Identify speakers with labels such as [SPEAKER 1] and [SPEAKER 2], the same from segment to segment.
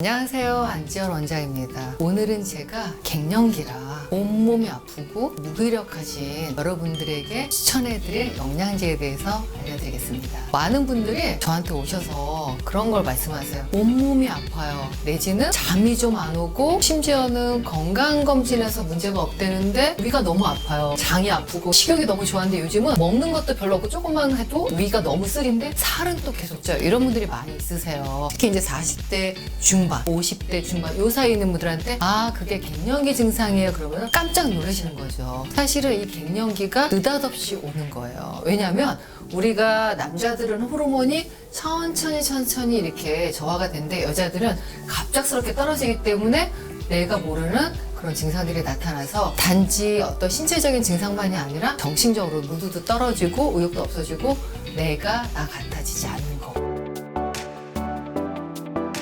[SPEAKER 1] 안녕하세요. 안지열 원장입니다. 오늘은 제가 갱년기라 온몸이 아프고 무기력하신 여러분들에게 추천해드릴 영양제에 대해서 알려드리겠습니다. 많은 분들이 저한테 오셔서 그런 걸 말씀하세요. 온몸이 아파요. 내지는 잠이 좀 안 오고 심지어는 건강검진에서 문제가 없대는데 위가 너무 아파요. 장이 아프고 식욕이 너무 좋았는데 요즘은 먹는 것도 별로 없고 조금만 해도 위가 너무 쓰린데 살은 또 계속 쪄요. 이런 분들이 많이 있으세요. 특히 이제 40대 중 반, 50대 중반 요 사이에 있는 분들한테 아 그게 갱년기 증상이에요 그러면 깜짝 놀라시는 거죠. 사실은 이 갱년기가 느닷없이 오는 거예요. 왜냐하면 우리가 남자들은 호르몬이 천천히 천천히 이렇게 저하가 되는데 여자들은 갑작스럽게 떨어지기 때문에 내가 모르는 그런 증상들이 나타나서 단지 어떤 신체적인 증상만이 아니라 정신적으로 무드도 떨어지고 의욕도 없어지고 내가 나 같아지지 않는 거.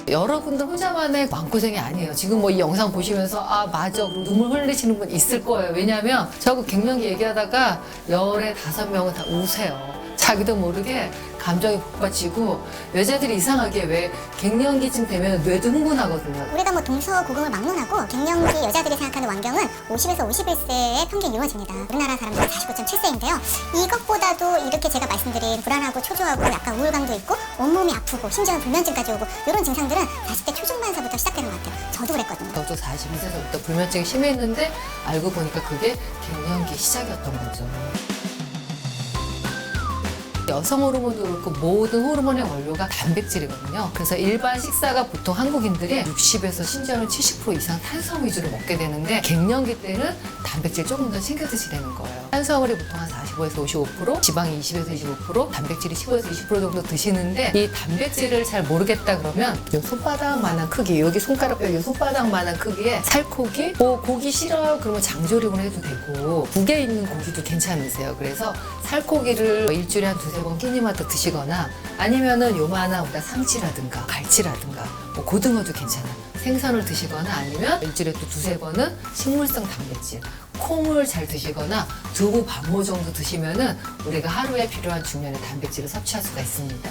[SPEAKER 1] 여러분들 혼자만의 마음고생이 아니에요. 지금 뭐 이 영상 보시면서 아 맞아 눈물 흘리시는 분 있을 거예요. 왜냐하면 저하고 갱년기 얘기하다가 열에 다섯 명은 다 우세요. 자기도 모르게 감정이 복받치고 여자들이 이상하게 왜 갱년기쯤 되면 뇌도 흥분하거든요.
[SPEAKER 2] 우리가 뭐 동서 고금을 막론하고 갱년기 여자들이 생각하는 완경은 50에서 51세의 평균 이루어집니다. 우리나라 사람들은 49.7세인데요. 이것보다도 이렇게 제가 말씀드린 불안하고 초조하고 약간 우울감도 있고 온몸이 아프고 심지어는 불면증까지 오고 이런 증상들은 40대 초중반서부터 시작되는 것 같아요. 저도 그랬거든요.
[SPEAKER 1] 저도 42세서부터 불면증이 심했는데 알고 보니까 그게 갱년기 시작이었던 거죠. 여성 호르몬도 그렇고 모든 호르몬의 원료가 단백질이거든요. 그래서 일반 식사가 보통 한국인들이 60에서 심지어는 70% 이상 탄수화물 위주로 먹게 되는데 갱년기 때는 단백질 조금 더 챙겨 드시라는 거예요. 탄수화물이 보통 한 45에서 55%, 지방이 20에서 25%, 단백질이 15에서 20% 정도 드시는데 이 단백질을 잘 모르겠다 그러면 요 손바닥만한 크기, 여기 손가락 뼈, 요 손바닥만한 크기의 살코기, 뭐 고기 싫어요 그러면 장조림을 해도 되고 국에 있는 고기도 괜찮으세요. 그래서 살코기를 뭐 일주일에 한 두세 번 끼니마다 드시거나 아니면은 요만한 우리가 상치라든가 갈치라든가 뭐 고등어도 괜찮아요. 생선을 드시거나 아니면 일주일에 또 두세 번은 식물성 단백질, 콩을 잘 드시거나 두부 반모 정도 드시면은 우리가 하루에 필요한 중량의 단백질을 섭취할 수가 있습니다.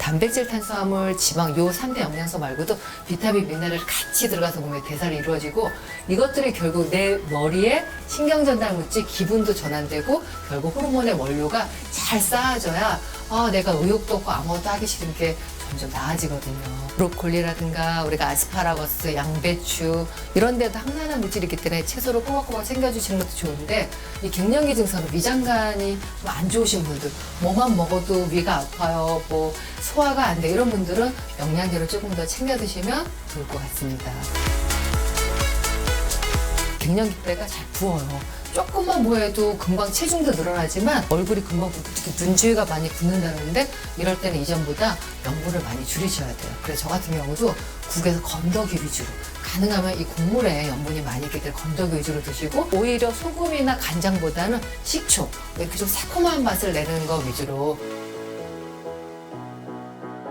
[SPEAKER 1] 단백질, 탄수화물, 지방 요 3대 영양소 말고도 비타민, 미네랄 같이 들어가서 몸에 대사를 이루어지고 이것들이 결국 내 머리에 신경 전달 물질 기분도 전환되고 결국 호르몬의 원료가 잘 쌓아져야 아 내가 의욕도 없고 아무것도 하기 싫은 게 점점 나아지거든요. 브로콜리라든가 우리가 아스파라거스, 양배추 이런 데도 항산화 물질이 있기 때문에 채소를 꼬박꼬박 챙겨주시는 것도 좋은데 이 갱년기 증상으로 위장관이 좀 안 좋으신 분들 뭐만 먹어도 위가 아파요, 뭐 소화가 안 돼 이런 분들은 영양제를 조금 더 챙겨 드시면 좋을 것 같습니다. 갱년기 때가 잘 부어요. 조금만 뭐해도 금방 체중도 늘어나지만 얼굴이 금방 특히 눈 주위가 많이 붓는다는데 이럴 때는 이전보다 염분을 많이 줄이셔야 돼요. 그래서 저 같은 경우도 국에서 건더기 위주로 가능하면 이 국물에 염분이 많이 있기 때문에 건더기 위주로 드시고 오히려 소금이나 간장보다는 식초 이렇게 좀 새콤한 맛을 내는 거 위주로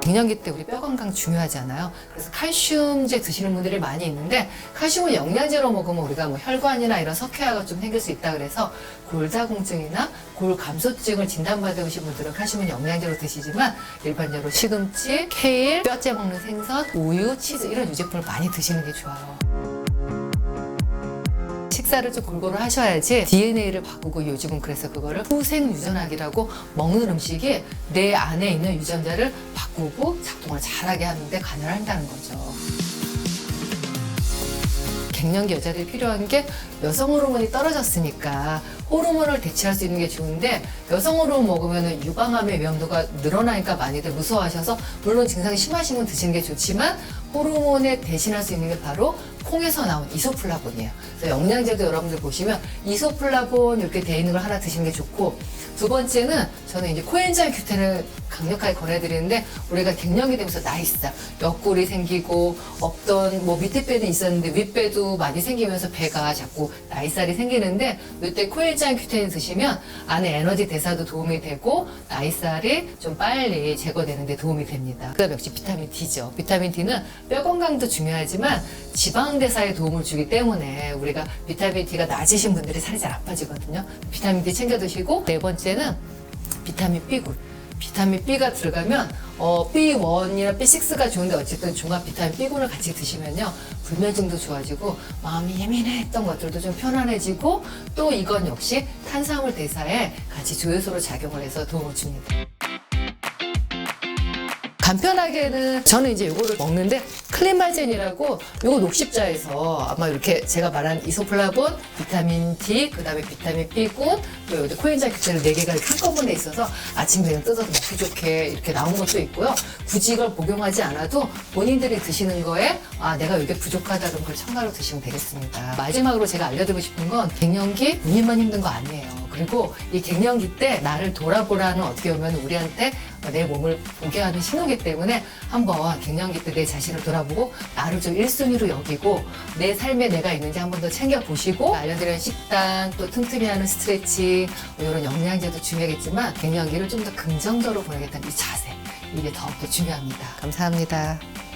[SPEAKER 1] 갱년기 때 우리 뼈 건강 중요하잖아요. 그래서 칼슘제 드시는 분들이 많이 있는데 칼슘을 영양제로 먹으면 우리가 뭐 혈관이나 이런 석회화가 좀 생길 수 있다 그래서 골다공증이나 골감소증을 진단받으신 분들은 칼슘은 영양제로 드시지만 일반적으로 시금치, 케일, 뼈째 먹는 생선, 우유, 치즈 이런 유제품을 많이 드시는 게 좋아요. 식사를 좀 골고루 하셔야지 DNA를 바꾸고 요즘은 그래서 그거를 후생 유전학이라고 먹는 음식이 내 안에 있는 유전자를 바꾸고 작동을 잘하게 하는데 관여를 한다는 거죠. 갱년기 여자들이 필요한 게 여성 호르몬이 떨어졌으니까 호르몬을 대체할 수 있는 게 좋은데 여성 호르몬 먹으면 유방암의 위험도가 늘어나니까 많이들 무서워하셔서 물론 증상이 심하신 분 드시는 게 좋지만 호르몬에 대신할 수 있는 게 바로 콩에서 나온 이소플라본이에요. 그래서 영양제도 여러분들 보시면 이소플라본 이렇게 돼 있는 걸 하나 드시는 게 좋고 두 번째는 저는 이제 코엔자임 큐텐을 강력하게 권해드리는데 우리가 갱년기 되면서 나이스 옆구리 생기고 없던 뭐 밑에 배는 있었는데 윗배도 많이 생기면서 배가 자꾸 나이살이 생기는데 이때 코엔자임 큐텐을 드시면 안에 에너지 대사도 도움이 되고 나이살이 좀 빨리 제거되는데 도움이 됩니다. 그다음 역시 비타민 D죠. 비타민 D는 뼈 건강도 중요하지만 지방 대사에 도움을 주기 때문에 우리가 비타민 D가 낮으신 분들이 살이 잘 안 빠지거든요. 비타민 D 챙겨 드시고 네 번째는 비타민 B군. 비타민 B가 들어가면 어, B1이나 B6가 좋은데 어쨌든 종합 비타민 B군을 같이 드시면요 불면증도 좋아지고 마음이 예민했던 것들도 좀 편안해지고 또 이건 역시 탄수화물 대사에 같이 조효소로 작용을 해서 도움을 줍니다. 간편하게는 저는 이제 이거를 먹는데 클리말젠이라고 요거 녹십자에서 아마 이렇게 제가 말한 이소플라본, 비타민 D, 그 다음에 비타민 B군, 또 여기 코엔자임 큐체를 4개가 이렇게 한꺼번에 있어서 아침 그냥 뜯어서 먹기 좋게 이렇게 나온 것도 있고요. 굳이 이걸 복용하지 않아도 본인들이 드시는 거에 아 내가 이게 부족하다는 걸 첨가로 드시면 되겠습니다. 마지막으로 제가 알려드리고 싶은 건 갱년기 본인만 힘든 거 아니에요. 그리고 이 갱년기 때 나를 돌아보라는 어떻게 보면 우리한테 내 몸을 보게 하는 신호기 때문에 한번 갱년기 때 내 자신을 돌아보고 나를 좀 1순위로 여기고 내 삶에 내가 있는지 한번 더 챙겨보시고 알려드리는 식단 또 틈틈이 하는 스트레칭 뭐 이런 영양제도 중요하겠지만 갱년기를 좀 더 긍정적으로 보내겠다는 이 자세 이게 더욱더 중요합니다. 감사합니다.